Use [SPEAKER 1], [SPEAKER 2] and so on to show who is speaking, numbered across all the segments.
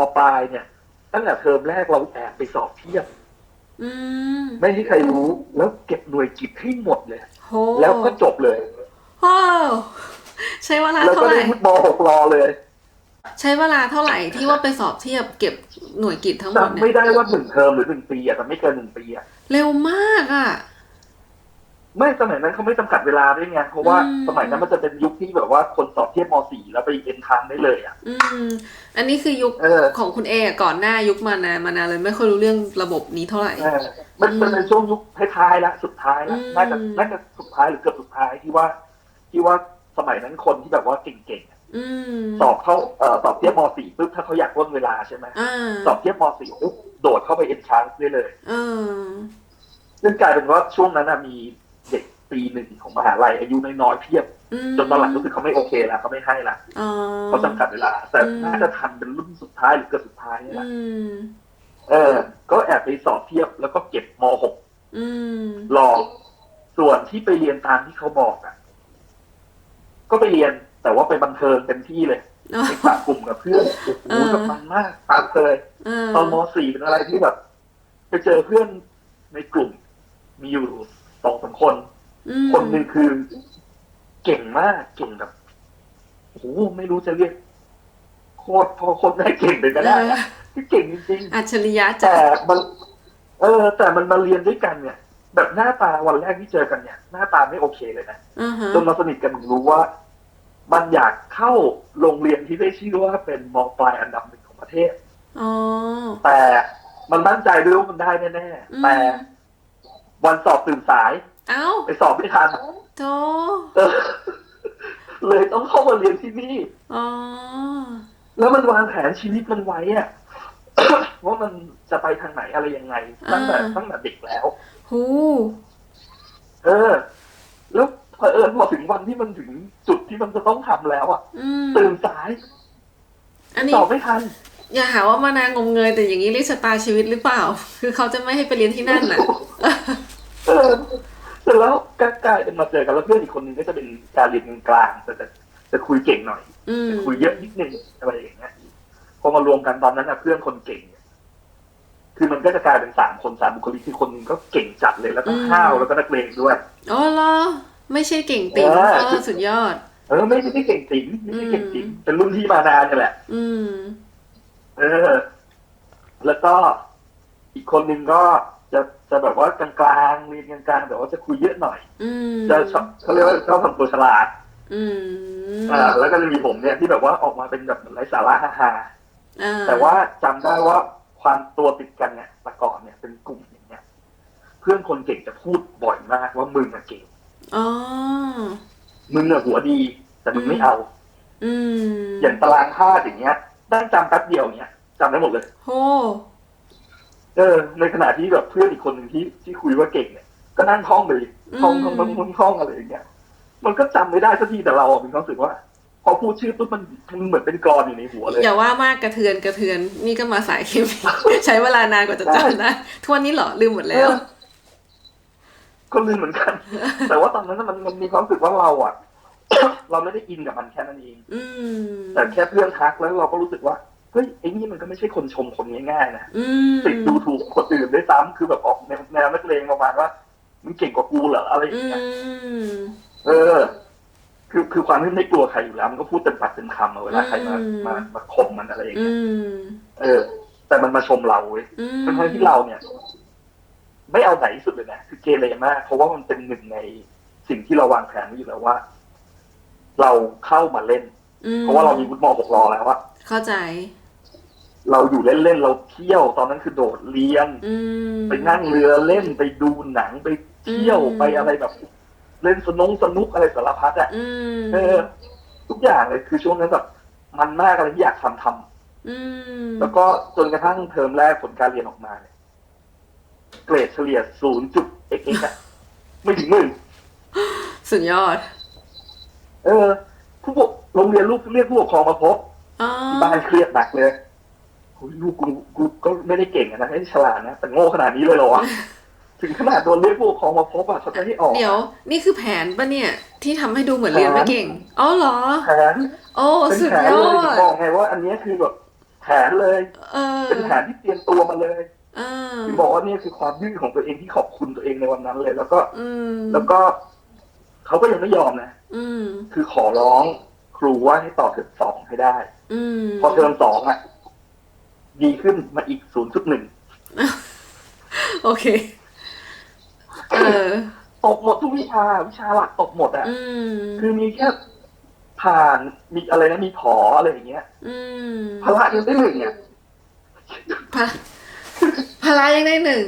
[SPEAKER 1] คือไปเรียนมปลายเนี่ย ตั้งแต่เทอมแรกเราแอบไปสอบเทียบ
[SPEAKER 2] อืม
[SPEAKER 1] ไม่ให้ใครรู้ แล้วเก็บหน่วยกิตให้หมดเลย
[SPEAKER 2] โห
[SPEAKER 1] แล้วก็จบเลย
[SPEAKER 2] โอ้ใช้เวลา
[SPEAKER 1] แล้ว
[SPEAKER 2] เท่า
[SPEAKER 1] ก็
[SPEAKER 2] ไห
[SPEAKER 1] ได้
[SPEAKER 2] ร่
[SPEAKER 1] วุฒิมหกรอเลย
[SPEAKER 2] ใช้เวลาเท่าไหร่ที่ว่าไปสอบเทียบเก็บหน่วยกิจทั้งหมด
[SPEAKER 1] จำ
[SPEAKER 2] เนี่
[SPEAKER 1] ไม่
[SPEAKER 2] ย
[SPEAKER 1] ได้ว่าหนึ่งเทอมหรือหนึ่งปีอะแต่ไม่เกินหนึ่งปีอะ
[SPEAKER 2] เร็วมากอะ
[SPEAKER 1] ไม่สมัยนั้นเขาไม่จำกัดเวลาด้วยไงเพราะว่า
[SPEAKER 2] อืม
[SPEAKER 1] สมัยนั้นมันจะเป็นยุคที่แบบว่าคนสอบเทียบม .4 แล้วไปเอ็นทานได้เลยอะ
[SPEAKER 2] อืมอันนี้คือยุค
[SPEAKER 1] เออ
[SPEAKER 2] ของคุณเอก่อนหน้ายุคมานานมานานเลยไม่ค่อยรู้เรื่องระบบนี้เท่าไหร่
[SPEAKER 1] เออมันมันเป็นช่วงยุคท้ายๆแล้วสุดท้ายแล้ว
[SPEAKER 2] อืม
[SPEAKER 1] น่าจะน่าจะสุดท้ายหรือเกือบสุดท้ายที่ว่า ที่ว่าสมัยนั้นคนที่แบบว่าเก่งๆอะ
[SPEAKER 2] อืม
[SPEAKER 1] สอบเข้าเอ่อสอบเทียบม .4 ปุ๊บถ้าเขาอยากร่นเวลาใช่ไหม
[SPEAKER 2] อ่า
[SPEAKER 1] สอบเทียบม .4 ปุ๊บโดดเข้าไปเอ็นทานได้เลย
[SPEAKER 2] เออ
[SPEAKER 1] ซึ่งกลายเป็นว่าช่วงนั้นนะมีเด็ก ปีหนึ่งของมหาลัยอายุน้อยๆเพียบ
[SPEAKER 2] อืม
[SPEAKER 1] จนตอนหลังรู้สึกเขาไม่โอเคแล้วเขาไม่ให้ละ
[SPEAKER 2] อ๋อ
[SPEAKER 1] เขาจำกัดเวลา แต่
[SPEAKER 2] อืม
[SPEAKER 1] น่าจะทันเป็นรุ่นสุดท้ายหรือเกือบสุดท้ายนี่แหละ
[SPEAKER 2] อืม
[SPEAKER 1] เออ ก็แอบไปสอบเทียบแล้วก็เก็บม
[SPEAKER 2] อืม
[SPEAKER 1] .6 รอส่วนที่ไปเรียนตามที่เขาบอกอะ ก็ไปเรียนแต่ว่าไปบันเทิงเต็มที่เลย
[SPEAKER 2] อ๋อ
[SPEAKER 1] ไปจับกลุ่มกับเพื่อนโอ้โห
[SPEAKER 2] เออ
[SPEAKER 1] แบบมันมากตามเคย
[SPEAKER 2] เออ
[SPEAKER 1] ตอนม .4 เป็นอะไรที่แบบไปเจอเพื่อนในกลุ่มมีอยู่สองสามคน
[SPEAKER 2] อืม
[SPEAKER 1] คนหนึ่งคือ เก่งมากเก่งแบบโอ้โหไม่รู้จะเรียก โคตรพอคนได้เก่งไปก็ได้อะที่เก่งจริง
[SPEAKER 2] อัจฉริยะ
[SPEAKER 1] ๆ
[SPEAKER 2] จั
[SPEAKER 1] แต่
[SPEAKER 2] ด
[SPEAKER 1] มัน เออ แต่มันมาเรียนด้วยกันเนี่ย แบบหน้าตาวันแรกที่เจอกันเนี่ย หน้าตาไม่โอเคเลยนะ
[SPEAKER 2] อ่าฮะ
[SPEAKER 1] จนมาสนิทกันถึงรู้ว่า มันอยากเข้าโรงเรียนที่ได้ชื่อว่าเป็นมปลายอันดับหนึ่งของประเทศ
[SPEAKER 2] อ๋อ
[SPEAKER 1] แต่มันมั่นใจด้วยว่ามันได้แน่
[SPEAKER 2] อืม
[SPEAKER 1] ๆแต่วันสอบตื่นสาย
[SPEAKER 2] เอ้า
[SPEAKER 1] ไปสอบไม่ทัน
[SPEAKER 2] โธ
[SPEAKER 1] เออเลยต้องเข้ามาเรียนที่นี่
[SPEAKER 2] อ๋อ
[SPEAKER 1] แล้วมันวางแผนชีวิตมันไว้อะว่ามันจะไปทางไหนอะไรยังไงตั้งแต่
[SPEAKER 2] อ่า
[SPEAKER 1] ตั้งแต่เด็กแล้ว
[SPEAKER 2] หู
[SPEAKER 1] เออ แล้วเผอิญพอถึงวันที่มันถึงจุดที่มันจะต้องทำแล้วอะ
[SPEAKER 2] อืม
[SPEAKER 1] ตื่นสาย
[SPEAKER 2] อันนี้
[SPEAKER 1] สอบไม่ทัน
[SPEAKER 2] อย่าหาว่ามานางงมเงยแต่อย่างนี้เรียกชะตาชีวิตหรือเปล่า คือเขาจะไม่ให้ไปเรียนที่นั่นน่ะ
[SPEAKER 1] เออเส ร็จแล้วก็กลายเป็นมาเจอกันแล้วเพื่อนอีกคนนึงก็จะเป็นการเรียนกลางๆแต่จะจะคุยเก่งหน่อย
[SPEAKER 2] อืม
[SPEAKER 1] คุยเยอะนิดนึงอะไรอย่างเงี้ยพอมารวมกันตอนนั้นนะเพื่อนคนเก่งเนี่ยคือมันก็จะกลายเป็นสามคนสามบุคลิกคือคนหนึงก็เก่งจัดเลยแล้วก็ห้าวแล้วก็นักเลงด้วย
[SPEAKER 2] อ๋อเหรอไม่ใช่เก่งติ๋ม
[SPEAKER 1] เออ
[SPEAKER 2] เออสุดยอด
[SPEAKER 1] เออไม่ไม่ได้เก่งติ๋มไม่ได้เก่งติ๋ม
[SPEAKER 2] อืม
[SPEAKER 1] เป็นรุ่นที่มานานนี่แหละ
[SPEAKER 2] อืม
[SPEAKER 1] เออ แล้วก็อีกคนหนึ่งก็ จะจะแบบว่ากลางๆเรียนกลางๆแต่ว่าจะคุยเยอะหน่อย
[SPEAKER 2] อืม
[SPEAKER 1] จะชอบเขาเรียกว่าชอบทำตัวฉลาด
[SPEAKER 2] อืม
[SPEAKER 1] อ่าแล้วก็จะมีผมเนี่ยที่แบบว่าออกมาเป็นแบบไร้สาระฮาๆ
[SPEAKER 2] อ่า
[SPEAKER 1] แต่ว่าจำได้ว่าความตัวติดกันเนี่ยแต่ก่อนเนี่ยเป็นกลุ่มอย่างเงี้ย เพื่อนคนเก่งจะพูดบ่อยมากว่ามึงอะเก่ง
[SPEAKER 2] อ๋อ
[SPEAKER 1] มึงอะหัวดี แต่มึงไม่เอา
[SPEAKER 2] อืม
[SPEAKER 1] อย่างตารางธาตุอย่างเงี้ยได้จำแป๊บเดียวเนี่ยจำได้หมดเลย
[SPEAKER 2] โห
[SPEAKER 1] เออ ในขณะที่แบบเพื่อนอีกคนหนึ่งที่ที่คุยว่าเก่งเนี่ยก็นั่งท่องไปท่องท่องท่องท่องท่องอะไรอย่างเงี้ยมันก็จำไม่ได้สักทีแต่เราอะมีความรู้สึกว่า พอพูดชื่อปุ๊บมันมันเหมือนเป็นกรอนอยู่ในหัวเลย
[SPEAKER 2] อย่าว่ามากกระเทือนกระเทือนนี่ก็มาสายเคมีใช้เวลานานกว่าจะจำได้ทุกวันนี้เหรอลืมหมดแล้ว
[SPEAKER 1] เออก็ลืมเหมือนกัน แต่ว่าตอนนั้นน่ะมันมันมีความรู้สึกว่าเราอะเราไม่ได้อินกับมันแค่นั้นเอง
[SPEAKER 2] อืม
[SPEAKER 1] แต่แค่เพื่อนทักแล้วเราก็รู้สึกว่า เฮ้ยไอ้นี่มันก็ไม่ใช่คนชมคนง่ายๆนะ
[SPEAKER 2] อืม
[SPEAKER 1] ติดดูถูกคนอื่นด้วยซ้ำคือแบบออกแนวแนวนักเลงประมาณว่ามึงเก่งกว่ากูเหรออะไรอย่า
[SPEAKER 2] อื
[SPEAKER 1] งเงี้ย
[SPEAKER 2] ม
[SPEAKER 1] เออ คือคือความที่ไม่กลัวใครอยู่แล้วมันก็พูดเต็มปากเต็มคำเอาเวลาใครมา
[SPEAKER 2] อืม
[SPEAKER 1] มามาคมมันอะไรอย่าง
[SPEAKER 2] อื
[SPEAKER 1] เงี้ย
[SPEAKER 2] ม
[SPEAKER 1] เออ แต่มันมาชมเราเว้ย
[SPEAKER 2] อืม
[SPEAKER 1] ทั้งๆที่เราเนี่ย ไม่เอาไหนที่สุดเลยนะคือเกเรมากเพราะว่ามันเป็นหนึ่งในสิ่งที่เราวางแผนไว้อยู่แล้วว่า เราเข้ามาเล่น
[SPEAKER 2] อืม
[SPEAKER 1] เพราะว่าเรามีวุฒิมหกรอแล้วอะ
[SPEAKER 2] เข้าใจ
[SPEAKER 1] เราอยู่เล่นๆเราเที่ยวตอนนั้นคือโดดเรียน
[SPEAKER 2] อืม
[SPEAKER 1] ไปนั่งเรือเล่นไปดูหนังไปเที่ยว
[SPEAKER 2] อืม
[SPEAKER 1] ไปอะไรแบบ เล่นสนงสนุกอะไรสารพัดอะ
[SPEAKER 2] อืม
[SPEAKER 1] เออ ทุกอย่างเลยคือช่วงนั้นแบบมันมากอะไรที่อยากทำทำ
[SPEAKER 2] อืม
[SPEAKER 1] แล้วก็จนกระทั่งเทอมแรกผลการเรียนออกมาเนี่ยเกรดเฉลี่ยศูนย์จุดเอ็กอะไม่ถึงหมื่น
[SPEAKER 2] สุดยอด
[SPEAKER 1] เออ ผู้ปกโรงเรียนลูกเรียกผู้ปกครองมาพบ
[SPEAKER 2] อ๋อ
[SPEAKER 1] ที่บ้านเครียดหนักเลยโอ้ย ลูกกูกูก็ไม่ได้เก่งอะนะไม่ได้ฉลาดนะแต่โง่ขนาดนี้เลยเหรอวะถึงขนาดโดนเรียกผู้ปกครองมาพบอะเขาจะให้ออก
[SPEAKER 2] เดี๋ยว นี่คือแผนปะเนี่ย ที่ทำให้ดูเหมือนเรียนไม่เก่งอ๋อเหรอ
[SPEAKER 1] แผน
[SPEAKER 2] โอ้
[SPEAKER 1] เป็น
[SPEAKER 2] สุด
[SPEAKER 1] แผน
[SPEAKER 2] ย
[SPEAKER 1] เล
[SPEAKER 2] อย
[SPEAKER 1] ถึง
[SPEAKER 2] ด
[SPEAKER 1] บอกไงว่า อันเนี้ยคือแบบแผนเลย
[SPEAKER 2] เออ
[SPEAKER 1] เป็นแผนที่เตรียมตัวมาเลย
[SPEAKER 2] เออ
[SPEAKER 1] ที่บอกว่านี่คือความดื้อของตัวเองที่ขอบคุณตัวเองในวันนั้นเลย แล้วก็
[SPEAKER 2] อืม
[SPEAKER 1] แล้วก็เขาก็ยังไม่ยอมนะ
[SPEAKER 2] อืม
[SPEAKER 1] คือขอร้องครูว่าให้ต่อเทอมสองให้ได้
[SPEAKER 2] อืม
[SPEAKER 1] พอเทอมสองอะ ดีขึ้นมาอีกศูนย์จุดหนึ่ง
[SPEAKER 2] โอเค เออ
[SPEAKER 1] ตกหมดทุกวิชา วิชาหลักตกหมดอะ
[SPEAKER 2] อืม
[SPEAKER 1] คือมีแค่ผ่านมีอะไรนะมีผออะไรอย่างเงี้ย
[SPEAKER 2] อืม
[SPEAKER 1] พละยังได้หนึ่งเนี่ย
[SPEAKER 2] พละพละยังได้หนึ่ง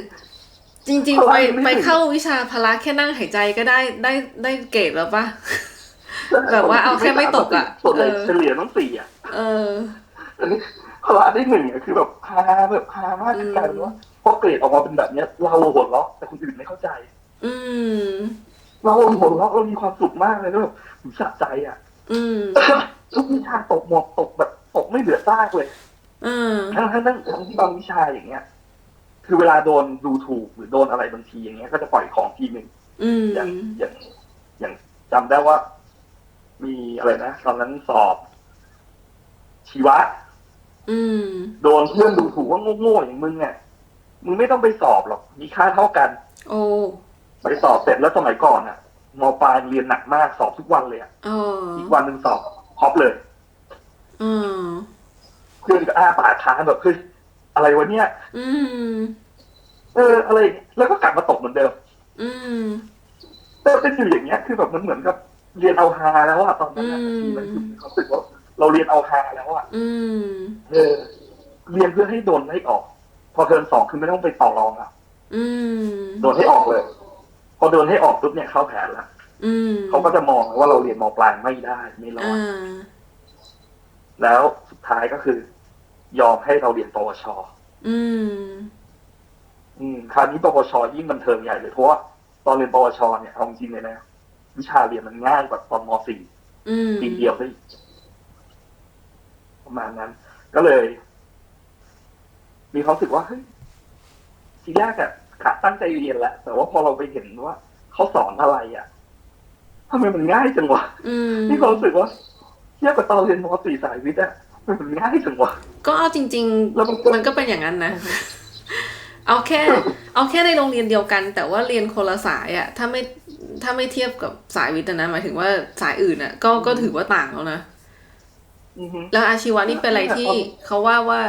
[SPEAKER 2] จริง
[SPEAKER 1] พ
[SPEAKER 2] ๆ
[SPEAKER 1] ละ
[SPEAKER 2] ไป
[SPEAKER 1] ยังได้หนึ่ง
[SPEAKER 2] ไปเข้าวิชาพละแค่นั่งหายใจก็ได้ได้ได้เกรดแล้วปะแบบว่าเอาแค่ไม่ตกอะ
[SPEAKER 1] ส่วนใหญ่
[SPEAKER 2] เออ
[SPEAKER 1] เฉลี่ยต้องสี่อะ
[SPEAKER 2] เออ
[SPEAKER 1] อันนี้ พละได้หนึ่งอะคือแบบฮาแบบฮามาก
[SPEAKER 2] อืม
[SPEAKER 1] กลายเป็นว่าพอเกรดออกมาเป็นแบบเนี้ย เราหัวเราะแต่คนอื่นไม่เข้าใจ
[SPEAKER 2] อืม
[SPEAKER 1] เราหัวเราะเรามีความสุขมากเลยแล้วแบบผมสะใจอะ
[SPEAKER 2] อืม
[SPEAKER 1] ทุกวิชาตกหมดตกแบบตกไม่เหลือซากเลย
[SPEAKER 2] เออ
[SPEAKER 1] ทั้งทั้งทั้งทั้งที่บางวิชาอย่างเงี้ย คือเวลาโดนดูถูกหรือโดนอะไรบางทีอย่างเงี้ย ก็จะปล่อยของทีหนึ่ง
[SPEAKER 2] อืม
[SPEAKER 1] อย่างอย่างอย่างจำได้ว่า มีอะไรนะตอนนั้นสอบชีวะ
[SPEAKER 2] อืม
[SPEAKER 1] โดนเพื่อนดูถูกว่าโง่ๆอย่างมึงเนี่ยมึงไม่ต้องไปสอบหรอก มีค่าเท่ากัน
[SPEAKER 2] โอ้
[SPEAKER 1] ไปสอบเสร็จแล้วสมัยก่อนอะมปลายเรียนหนักมากสอบทุกวันเลยอะ
[SPEAKER 2] เออ
[SPEAKER 1] อีกวันหนึ่งสอบครอบเลย
[SPEAKER 2] อืม
[SPEAKER 1] เพื่อนก็อ้าปากค้างแบบเฮ้ยอะไรวะเนี่ย
[SPEAKER 2] อืม
[SPEAKER 1] เอออะไรอย่างเงี้ยแล้วก็กลับมาตกเหมือนเดิม
[SPEAKER 2] อืม
[SPEAKER 1] แต่เป็นอยู่อย่างเงี้ย คือแบบมันเหมือนกับเรียนเอาฮาแล้วอะตอนนั้นอะ
[SPEAKER 2] อืม
[SPEAKER 1] ที่มันคือมีความรู้สึกว่า เราเรียนเอาฮาแล้วอะ
[SPEAKER 2] อืม
[SPEAKER 1] เออ เรียนเพื่อให้โดนให้ออก พอเทอมสองคือไม่ต้องไปต่อรองอะ
[SPEAKER 2] อืม
[SPEAKER 1] โดนให้ออกเลย พอโดนให้ออกปุ๊บเนี่ยเข้าแผนละ
[SPEAKER 2] อืม
[SPEAKER 1] เขาก็จะมองว่าเราเรียนมปลายไม่ได้ไม่รอ
[SPEAKER 2] อ่
[SPEAKER 1] ดาแล้วสุดท้ายก็คือ ยอมให้เราเรียนปวช
[SPEAKER 2] อืม
[SPEAKER 1] อืมคราวนี้ปวชยิ่งบันเทิงใหญ่เลยเพราะว่าตอนเรียนปวชเนี่ยเอาจริงๆเลยนะ วิชาเรียนมันง่ายกว่าตอนมสี่
[SPEAKER 2] อืม
[SPEAKER 1] ปีเดียวได้ ประมาณนั้น ก็เลย มีความรู้สึกว่าเฮ้ยทีแรกอะขาตั้งใจเรียนแหละแต่ว่าพอเราไปเห็นว่าเขาสอนอะไรอะทำไมมันง่ายจังวะ
[SPEAKER 2] อืม
[SPEAKER 1] นี่ความรู้สึกว่าเทียบกับตอนเรียนมสี่สายวิทย์อะทำไมมันง่ายจังวะ
[SPEAKER 2] ก็เอาจริง
[SPEAKER 1] แล้วมันก็
[SPEAKER 2] ๆมันก็เป็นอย่างนั้นนะเอาแค่ เอาแค่ในโรงเรียนเดียวกัน แต่ว่าเรียนคนละสายอะถ้าไม่ถ้าไม่เทียบกับสายวิทย์อะนะหมายถึงว่าสายอื่นอะก็ก็ถือว่าต่างแล้วนะ
[SPEAKER 1] อือฮึ
[SPEAKER 2] แล้วอาชีวะนี่เป็นอะไรที่เขาว่าว่า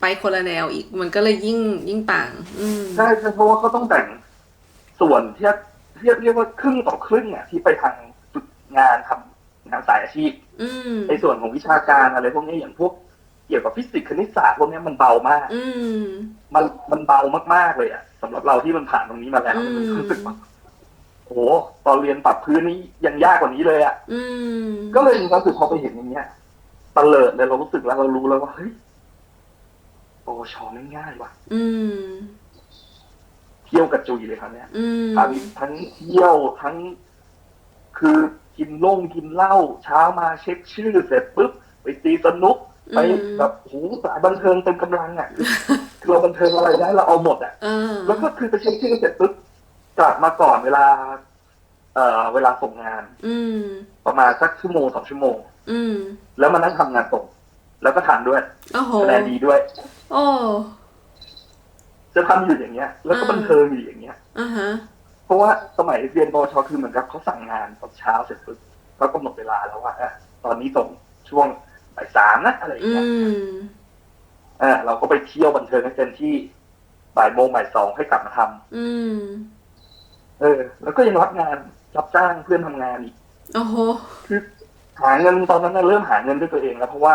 [SPEAKER 2] ไปคนละแนวอีก มันก็เลยยิ่งยิ่งต่าง อืม
[SPEAKER 1] ใช่ใช่เพราะว่าเขาต้องแบ่งส่วนเทียบเทียบเรียกว่าครึ่งต่อครึ่งอะที่ไปทางจุดงานทำงานสายอาชีพ
[SPEAKER 2] อืม
[SPEAKER 1] ในส่วนของวิชาการอะไรพวกนี้อย่างพวกเกี่ยวกับฟิสิกส์คณิตศาสตร์พวกนี้มันเบามาก
[SPEAKER 2] อืม
[SPEAKER 1] มันมันเบามากๆเลยอะสำหรับเราที่มันผ่านตรงนี้มาแล้ว
[SPEAKER 2] อืม
[SPEAKER 1] มันรู้สึกว่าโอ้โหตอนเรียนปรับพื้นนี้ยังยากกว่านี้เลยอะ
[SPEAKER 2] อืม
[SPEAKER 1] ก็เลยมีความรู้สึกพอไปเห็นอย่างเงี้ย ตะเลิดเลยเรารู้สึกแล้วเรารู้แล้วว่าเฮ้ยปวชไม่ง่ายว่ะ
[SPEAKER 2] อืม
[SPEAKER 1] เที่ยวกระจุยเลยครับเนี่ย
[SPEAKER 2] อืม
[SPEAKER 1] ทั้งทั้งเที่ยวทั้ง คือกินล่งกินเหล้าเช้ามาเช็คชื่อเสร็จปุ๊บไปตีสนุกไปแบบโหูสายบันเทิงเต็มกำลังอะคือคือเราบันเทิงอะไรได้เราเอาหมดอะ
[SPEAKER 2] เออ
[SPEAKER 1] แล้วก็คือไปเช็คชื่อเสร็จปุ๊บกลับมาก่อนเวลา เอ่อเวลาส่งงาน
[SPEAKER 2] อืม
[SPEAKER 1] ประมาณสักชั่วโมงสองชั่วโมง
[SPEAKER 2] อืม
[SPEAKER 1] แล้วมานั่งทำงานส่ง แล้วก็ทานด้วย
[SPEAKER 2] โอ้โห
[SPEAKER 1] คะแนนดีด้วย
[SPEAKER 2] โอ้
[SPEAKER 1] จะทำอยู่อย่างเงี้ย แล้วก็บันเทิงอยู่อย่างเงี้ย
[SPEAKER 2] อ่าฮะ
[SPEAKER 1] เพราะว่าสมัยเรียนปวชคือเหมือนกับเขาสั่งงานตอนเช้าเสร็จปุ๊บก็กำหนดเวลาแล้วว่าอะตอนนี้ส่งช่วงบ่ายสามนะอะไรอย่าง
[SPEAKER 2] อื
[SPEAKER 1] เงี้ย
[SPEAKER 2] ม
[SPEAKER 1] อ่าเราก็ไปเที่ยวบันเทิงให้เต็มที่บ่ายโมงบ่ายสองให้กลับมาทำ
[SPEAKER 2] อืม
[SPEAKER 1] เออ แล้วก็ยังรับงาน รับจ้างเพื่อนทำงานอีก
[SPEAKER 2] โอ้โห
[SPEAKER 1] คือหาเงินตอนนั้นน่ะเริ่มหาเงินด้วยตัวเองแล้วเพราะว่า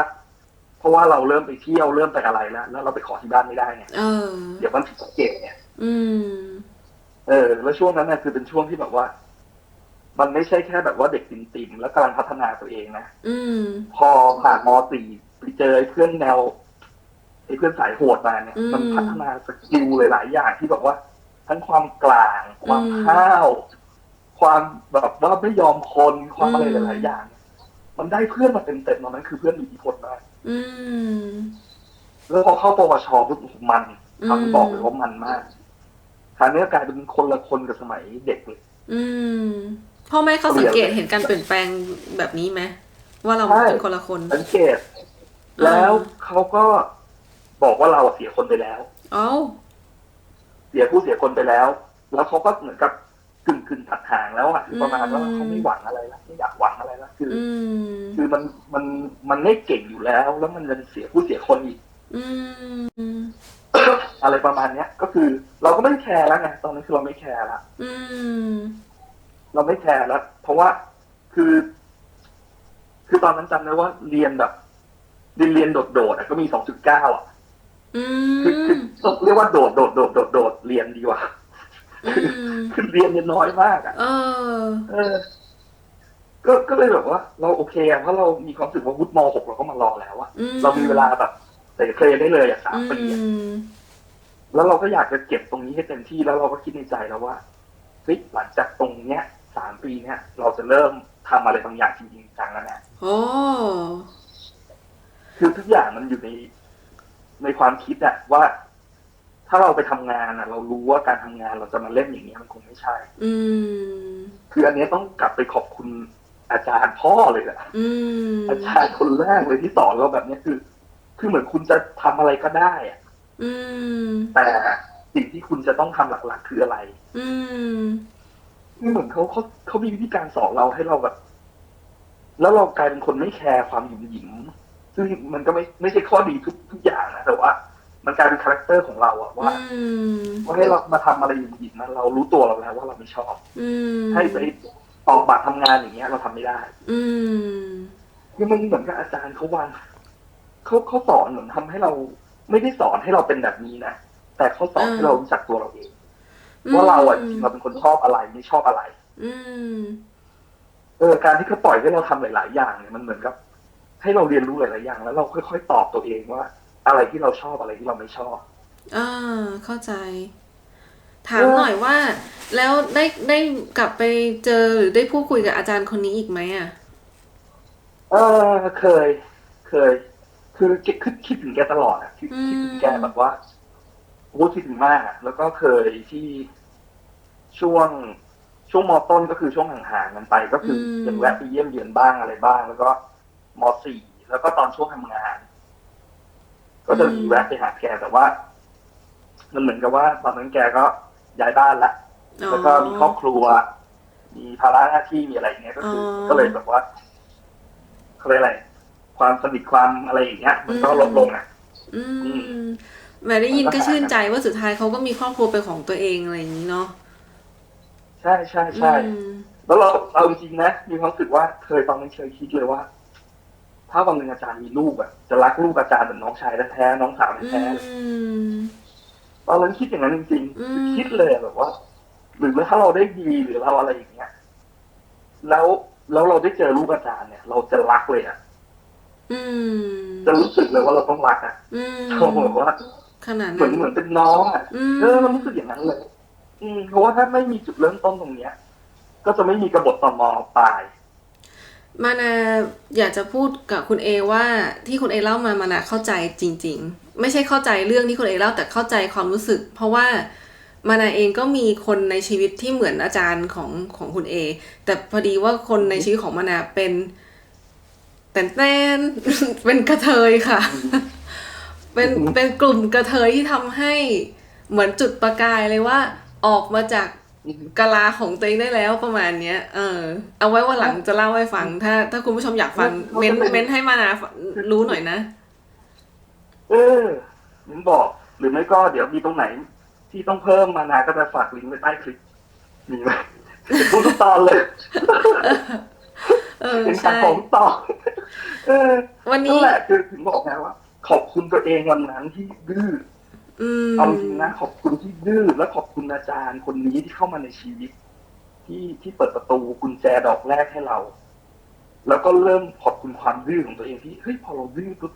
[SPEAKER 1] เพราะว่าเราเริ่มไปเที่ยวเริ่มไปอะไรแล้วแล้วเราไปขอที่บ้านไม่ได้ไง
[SPEAKER 2] เออ
[SPEAKER 1] เดี๋ยวมันผิดสังเกตเนี่ย
[SPEAKER 2] อืม
[SPEAKER 1] เออ แล้วช่วงนั้นน่ะคือเป็นช่วงที่แบบว่า มันไม่ใช่แค่แบบว่าเด็กติ่มๆแล้วกำลังพัฒนาตัวเองนะ
[SPEAKER 2] อืม
[SPEAKER 1] พอผ่านมสี่ไปเจอไอ้เพื่อนแนวไอ้เพื่อนสายโหดมาเนี่ย
[SPEAKER 2] อืม
[SPEAKER 1] มันพัฒนาสกิลหลายๆอย่างที่แบบว่า ทั้งความกลาง ความ
[SPEAKER 2] อืม
[SPEAKER 1] ห้าว ความแบบว่าไม่ยอมคนความอะไร
[SPEAKER 2] อืม
[SPEAKER 1] หลายๆอย่าง มันได้เพื่อนมาเต็มๆตอนนั้นคือเพื่อนมีอิทธิพลมาก
[SPEAKER 2] อืม
[SPEAKER 1] แล้วพอเข้าปวชปุ๊บโอ้โหมัน
[SPEAKER 2] อืม
[SPEAKER 1] คำบอกเลยว่ามันมากคราวนี้กลายเป็นคนละคนกับสมัยเด็กเลย
[SPEAKER 2] อืมพ่อแม่เขาสังเกตเห็นการเปลี่ยนแปลงแบบนี้ไหมว่าเรา
[SPEAKER 1] ใช่
[SPEAKER 2] เป็นคนละคน
[SPEAKER 1] สังเกต แล้วเขาก็บอกว่าเราเสียคนไปแล้ว
[SPEAKER 2] เอ้า
[SPEAKER 1] เสียผู้เสียคนไปแล้ว แล้วเขาก็เหมือนกับ กึ่งกึ่งตัดหางแล้วอะคือประมาณว่าเขาไม่หวังอะไรละไม่อยากหวังอะไรละคือ
[SPEAKER 2] อืม
[SPEAKER 1] คือมันมันมันไม่เก่งอยู่แล้ว แล้วมันจะเสียผู้เสียคนอีก
[SPEAKER 2] อืม
[SPEAKER 1] อะไรประมาณเนี้ย ก็คือ เราก็ไม่แคร์แล้วไงตอนนั้นคือเราไม่แคร์ละ
[SPEAKER 2] อืม
[SPEAKER 1] เราไม่แคร์แล้วเพราะว่าคือ คือตอนนั้นจำได้ว่าเรียนแบบเรียนเรียนโดดโดดๆอะก็มีสองจุดเก้าอะ
[SPEAKER 2] อื
[SPEAKER 1] คือคือ
[SPEAKER 2] ม
[SPEAKER 1] เรียกว่าโดดโดดโดดโดดโดดเรียนดีกว่า
[SPEAKER 2] อืม
[SPEAKER 1] คือเรียนเนี่ยน้อยมากอะ
[SPEAKER 2] เออ
[SPEAKER 1] เออ ก็ก็เลยแบบว่า เราโอเคอะเพราะเรามีความรู้สึกว่าวุฒิมหกเราก็มารอแล้วอะ
[SPEAKER 2] อืม
[SPEAKER 1] เรามีเวลาแบบแต่เคลได้เลยอะสามปีอะ
[SPEAKER 2] อืม
[SPEAKER 1] แล้วเราก็อยากจะเก็บตรงนี้ให้เต็มที่แล้วเราก็คิดในใจแล้วว่าเฮ้ยหลังจากตรงเนี้ยสามปีเนี้ยเราจะเริ่มทำอะไรบางอย่างจริงๆจังแล้วเนี่ย
[SPEAKER 2] โอ้
[SPEAKER 1] คือทุกอย่างมันอยู่ในในความคิดอะว่า ถ้าเราไปทำงานอะเรารู้ว่าการทำงานเราจะมาเล่นอย่างนี้ยมันคงไม่ใช่
[SPEAKER 2] อืม
[SPEAKER 1] คืออันเนี้ยต้องกลับไปขอบคุณอาจารย์พ่อเลยอะ
[SPEAKER 2] อืม
[SPEAKER 1] อาจารย์คนแรกเลยที่สอนเราแบบเนี้ยคือ คือเหมือนคุณจะทำอะไรก็ได้อะ
[SPEAKER 2] อืม
[SPEAKER 1] แต่สิ่งที่คุณจะต้องทำหลักๆ คืออะไร
[SPEAKER 2] อืม
[SPEAKER 1] คือเหมือนเขาเขาเขามีวิธีการสอนเราให้เราแบบ แล้วเรากลายเป็นคนไม่แคร์ความหยิ่งหยิงซึ่งมันก็ไม่ไม่ใช่ข้อดีทุกทุกอย่างนะแต่ว่า มันกลายเป็นคาแรคเตอร์ของเราอะว่า
[SPEAKER 2] อืม
[SPEAKER 1] ว่าให้เรามาทำอะไรหยิ่งหยิงนะเรารู้ตัวเราแล้วว่าเราไม่ชอบ
[SPEAKER 2] อืม
[SPEAKER 1] ให้ไปตอกบัตรทำงานอย่างเงี้ย เราทำไม่ได้
[SPEAKER 2] อืม
[SPEAKER 1] คือมันเหมือนกับอาจารย์เขาวางเขาเขาสอนเหมือนทำให้เรา ไม่ได้สอนให้เราเป็นแบบนี้นะแต่เขาสอนให้เรารู้จักตัวเราเองว่าเราอะจริงๆเราเป็นคนชอบอะไรไม่ชอบอะไร
[SPEAKER 2] อืม
[SPEAKER 1] เออการที่เขาปล่อยให้เราทำหลาย ๆ อย่างเนี่ยมันเหมือนกับ ให้เราเรียนรู้หลาย ๆ อย่าง แล้วเราค่อย ๆ ตอบตัวเองว่า อะไรที่เราชอบอะไรที่เราไม่ชอบ
[SPEAKER 2] อ่าเข้าใจ ถามหน่อยว่า แล้วได้ได้กลับไปเจอหรือได้พูดคุยกับอาจารย์คนนี้อีกไหมอะ
[SPEAKER 1] เออเคย เคย คือคิดคิดคิดถึงแกตลอดอะคิดคิดถึงแกแบบว่าโอ้คิดถึงมากอะแล้วก็เคยที่ช่วงช่วงมต้นก็คือช่วงห่างๆกันไป ก็คืออ
[SPEAKER 2] ม
[SPEAKER 1] ยังแวะไปเยี่ยมเยือนบ้างอะไรบ้าง แล้วก็มสี่แล้วก็ตอนช่วงทำงาน ก็จะมีแวะไปหาแกแต่ว่า มันเหมือนกับว่าตอนนั้นแกก็ย้ายบ้านละ
[SPEAKER 2] อ๋อ
[SPEAKER 1] แล้วก็มีครอบครัว มีภาระหน้าที่มีอะไรอย่างเงี้ยก็คืออ
[SPEAKER 2] อ
[SPEAKER 1] ก็เลยแบบว่าเขาเรียกอะไร ความสนิทความอะไรอย่างเงี้ย มันก็ลดลงอะ
[SPEAKER 2] อื
[SPEAKER 1] อื
[SPEAKER 2] มแหมได้ยินก็ชื่นใจว่าสุดท้ายเขาก็มีครอบครัวเป็นของตัวเองอะไรอย่างนี้เนาะ
[SPEAKER 1] ใช่ใช่ใช่
[SPEAKER 2] อืม
[SPEAKER 1] แล้วเราเอาจริงๆนะมีความรู้สึกว่าเคยตอนนั้นเคยคิดเลยว่า ถ้าวันหนึ่งอาจารย์มีลูกอะจะรักลูกอาจารย์เหมือนน้องชายแท้ๆน้องสาว
[SPEAKER 2] อื
[SPEAKER 1] แท้ๆเลย
[SPEAKER 2] ม
[SPEAKER 1] ตอนนั้นคิดอย่างนั้นจริง
[SPEAKER 2] อื
[SPEAKER 1] ๆ
[SPEAKER 2] ม
[SPEAKER 1] คิดเลยอะแบบว่า หรือถ้าเราได้ดีหรือเราอะไรอย่างเงี้ย แล้วแล้วเราได้เจอลูกอาจารย์เนี่ย เราจะรักเลยอะ
[SPEAKER 2] อืม
[SPEAKER 1] จะรู้สึกเลยว่าเราต้องรักอะ
[SPEAKER 2] อืม
[SPEAKER 1] เขาบอกว่า
[SPEAKER 2] ขนาด
[SPEAKER 1] เหมื
[SPEAKER 2] นั้
[SPEAKER 1] อน
[SPEAKER 2] น
[SPEAKER 1] เหมือนเป็นน้องอะ
[SPEAKER 2] อืม
[SPEAKER 1] เออมันรู้สึกอย่างนั้นเลย อืมเพราะว่าถ้าไม่มีจุดเริ่มต้นตรงเนี้ย ก็จะไม่มีกระบฏตมปลาย
[SPEAKER 2] มานาอยากจะพูดกับคุณเอว่าที่คุณเอเล่ามามานาเข้าใจจริง ๆ ไม่ใช่เข้าใจเรื่องที่คุณเอเล่าแต่เข้าใจความรู้สึก เพราะว่ามานาเองก็มีคนในชีวิตที่เหมือนอาจารย์ของของคุณเอแต่พอดีว่าคนในชีวิตของมานาเป็นแต่นแตนเป็นกระเทยค่ะ เป็นเป็นกลุ่มกระเทยที่ทำให้เหมือนจุดประกายเลยว่า ออกมาจาก กะลาของตัวเองได้แล้วประมาณเนี้ย เออ เอาไว้ว่าหลังจะเล่าให้ฟัง ถ้า ถ้าคุณผู้ชมอยากฟัง เม้นเม้นให้มานารู้หน่อยนะ
[SPEAKER 1] เออผมบอกหรือไม่ก็เดี๋ยวมีตรงไหน ที่ต้องเพิ่มมานาก็จะฝากลิงก์ไว้ใต้คลิปมีไหมเป็นพูดทุกตอนเลย
[SPEAKER 2] เออ
[SPEAKER 1] เป็นการ
[SPEAKER 2] ใช่
[SPEAKER 1] ของตอนเออ
[SPEAKER 2] วัน
[SPEAKER 1] นั่
[SPEAKER 2] นี้
[SPEAKER 1] นแหละคือถึงบอกไงว่า ขอบคุณตัวเองวันนั้นที่ดื้อ
[SPEAKER 2] อืม
[SPEAKER 1] เอาจริงนะขอบคุณที่ดื้อและขอบคุณอาจารย์คนนี้ที่เข้ามาในชีวิต ที่ที่เปิดประตูกุญแจดอกแรกให้เรา แล้วก็เริ่มขอบคุณความดื้อของตัวเองที่เฮ้ยพอเราดื้อปุ๊บ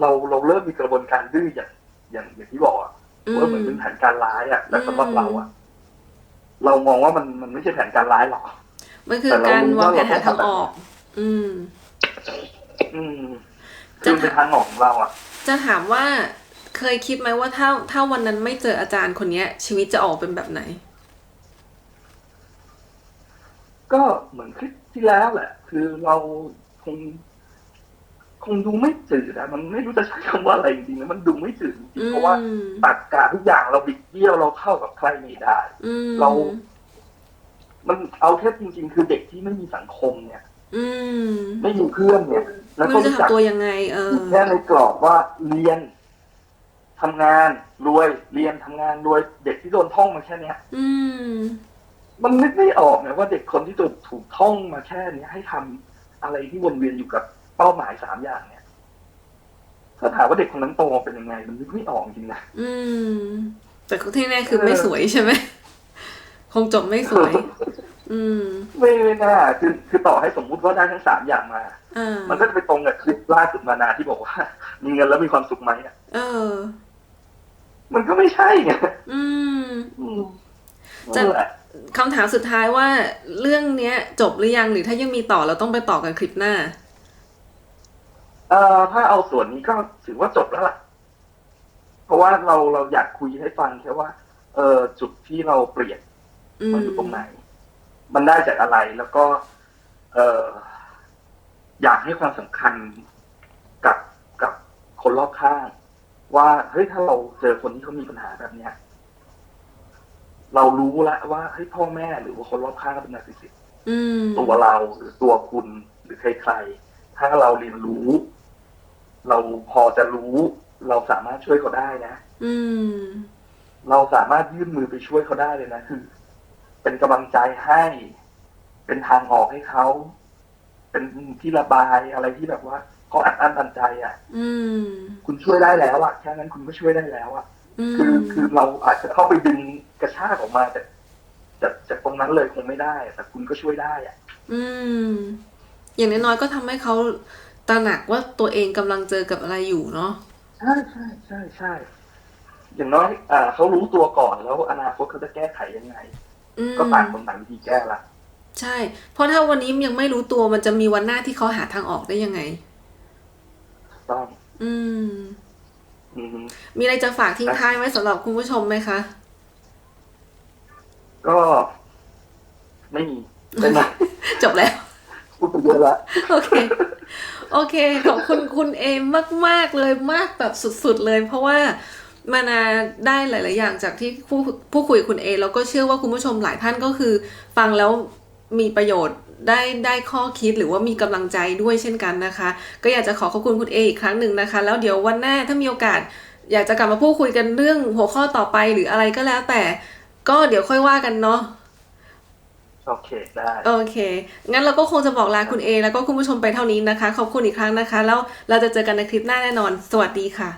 [SPEAKER 1] เราเราเริ่มมีกระบวนการดื้ออย่างอย่างอย่างที่บอกอะ
[SPEAKER 2] อืม
[SPEAKER 1] ว่าเหมือนเป็นแผนการร้ายอะแต่สำหรับ
[SPEAKER 2] อืม
[SPEAKER 1] เราอะเรามองว่ามันมันไม่ใช่แผนการร้ายหรอก
[SPEAKER 2] มันคือ
[SPEAKER 1] แต่เรา
[SPEAKER 2] การ
[SPEAKER 1] รู้
[SPEAKER 2] วาง
[SPEAKER 1] ว่า
[SPEAKER 2] แผนหา
[SPEAKER 1] เราต้อง
[SPEAKER 2] ทางออก
[SPEAKER 1] ทำ
[SPEAKER 2] อืม
[SPEAKER 1] อืม
[SPEAKER 2] จะ
[SPEAKER 1] คือเป็นทางออกของเราอะ
[SPEAKER 2] จะถามว่า เคยคิดไหมว่าถ้าถ้าวันนั้นไม่เจออาจารย์คนเนี้ยชีวิตจะออกเป็นแบบไหน
[SPEAKER 1] ก็เหมือนคลิปที่แล้วแหละ คือเราคง คงดูไม่จืดอะมันไม่รู้จะใช้คำว่าอะไรจริงๆนะมันดูไม่จืดจริง
[SPEAKER 2] อื
[SPEAKER 1] ๆ
[SPEAKER 2] ม
[SPEAKER 1] เพราะว่าตักกะทุกอย่างเราบิดเบี้ยวเราเข้ากับใครไม่ได้
[SPEAKER 2] อืม
[SPEAKER 1] เรา มันเอาแค่จริง ๆ คือเด็กที่ไม่มีสังคมเนี่ย
[SPEAKER 2] อืม
[SPEAKER 1] ไม่มีเพื่อนเนี่ย แล้ว
[SPEAKER 2] ไม่
[SPEAKER 1] ก็
[SPEAKER 2] รู้จะ
[SPEAKER 1] รู้จัก
[SPEAKER 2] ทำตัวยังไง เออ
[SPEAKER 1] แค่ในกรอบว่าเรียน ทำงานรวยเรียนทำงานรวยเด็กที่โดนท่องมาแค่เนี้ย
[SPEAKER 2] อืม
[SPEAKER 1] มันนึกไม่ออกนะว่าเด็กคนที่ถูกถูกท่องมาแค่เนี้ยให้ทำอะไรที่วนเวียนอยู่กับเป้าหมายสามอย่างเนี่ยถ้าถามว่าเด็กคนนั้นโตมาเป็นยังไง มันนึกไม่ออกจริงนะ
[SPEAKER 2] อืม แต่ที่แน่คือไม่สวยใช่ไหมคงจบไม่สวย อืม
[SPEAKER 1] ไม่ไม่น่าคือคือต่อให้สมมุติว่าได้ทั้งสามอย่างมา
[SPEAKER 2] อ่า
[SPEAKER 1] มันก็จะไปตรงกับคลิปล่าสุดมานาที่บอกว่า มีเงินแล้วมีความสุขไหมอะ
[SPEAKER 2] เออ
[SPEAKER 1] มันก็ไม่ใช่ไง
[SPEAKER 2] อืม
[SPEAKER 1] อืม
[SPEAKER 2] จะ
[SPEAKER 1] นั่นแหละ
[SPEAKER 2] คำถามสุดท้ายว่าเรื่องเนี้ย จบหรือยังหรือถ้ายังมีต่อเราต้องไปต่อกันคลิปหน้า
[SPEAKER 1] เอ่อถ้าเอาส่วนนี้ก็ถือว่าจบแล้วล่ะ เพราะว่าเราเราอยากคุยให้ฟังแค่ว่า เออจุดที่เราเปลี่ยน
[SPEAKER 2] อืม
[SPEAKER 1] มันอยู่ตรงไหน มันได้จากอะไรแล้วก็ เอออยากให้ความสำคัญกับกับคนรอบข้าง ว่าเฮ้ยถ้าเราเจอคนที่เขามีปัญหาแบบเนี้ยเรารู้แล้วว่าเฮ้ยพ่อแม่หรือว่าคนรอบข้างเขาเป็นนาร์ซิสซิส
[SPEAKER 2] อืม
[SPEAKER 1] ตัวเราหรือตัวคุณหรือใครๆ ถ้าเราเรียนรู้ เราพอจะรู้ เราสามารถช่วยเขาได้นะ
[SPEAKER 2] อืม
[SPEAKER 1] เราสามารถยื่นมือไปช่วยเขาได้เลยนะคือเป็นกำลังใจให้ เป็นทางออกให้เขา เป็นที่ระบายอะไรที่แบบว่า เขาอัดอั้นตันใจอะ
[SPEAKER 2] อืม
[SPEAKER 1] คุณช่วยได้แล้วอะแค่นั้นคุณก็ช่วยได้แล้วอะ
[SPEAKER 2] อืม
[SPEAKER 1] คือคือเราอาจจะเข้าไปดึงกระชากออกมาจากจากจากตรงนั้นเลยคงไม่ได้ แต่คุณก็ช่วยได้อะ
[SPEAKER 2] อืม อย่างน้อยๆก็ทำให้เขาตระหนักว่าตัวเองกำลังเจอกับอะไรอยู่เนาะ
[SPEAKER 1] ใช่ใช่ใช่ใช่อย่างน้อยอ่าเขารู้ตัวก่อนแล้วอนาคตเขาจะแก้ไขยังไง
[SPEAKER 2] อืม
[SPEAKER 1] ก็ต่างคนต่างวิธีแก้ละ
[SPEAKER 2] ใช่ เพราะถ้าวันนี้ยังไม่รู้ตัวมันจะมีวันหน้าที่เขาหาทางออกได้ยังไง
[SPEAKER 1] ต้ อง
[SPEAKER 2] อืม
[SPEAKER 1] อืม
[SPEAKER 2] มีอะไรจะฝากทิ้งท้ายไว้สำหรับคุณผู้ชมไหมคะ
[SPEAKER 1] ก็ไม่มีเป็นไหม
[SPEAKER 2] จบแล้ว
[SPEAKER 1] พูดไปเยอะละ
[SPEAKER 2] โอเค โอเค ขอบคุณคุณเอมมาก ๆ เลยมากแบบสุด ๆ เลย เพราะว่ามานาได้หลาย ๆ อย่างจากที่ผู้ผู้คุยกับคุณเอ แล้วก็เชื่อว่าคุณผู้ชมหลายท่านก็คือ ฟังแล้วมีประโยชน์ ได้ได้ข้อคิดหรือว่ามีกำลังใจด้วยเช่นกันนะคะ ก็อยากจะขอขอบคุณคุณเออีกครั้งหนึ่งนะคะ แล้วเดี๋ยววันหน้าถ้ามีโอกาส อยากจะกลับมาพูดคุยกันเรื่องหัวข้อต่อไปหรืออะไรก็แล้วแต่ ก็เดี๋ยวค่อยว่ากันเนาะ
[SPEAKER 1] โอเคได้
[SPEAKER 2] โอเค งั้นเราก็คงจะบอกลาคุณเอแล้วก็คุณผู้ชมไปเท่านี้นะคะ ขอบคุณอีกครั้งนะคะ แล้วเราจะเจอกันในคลิปหน้าแน่นอน สวัสดีค่ะ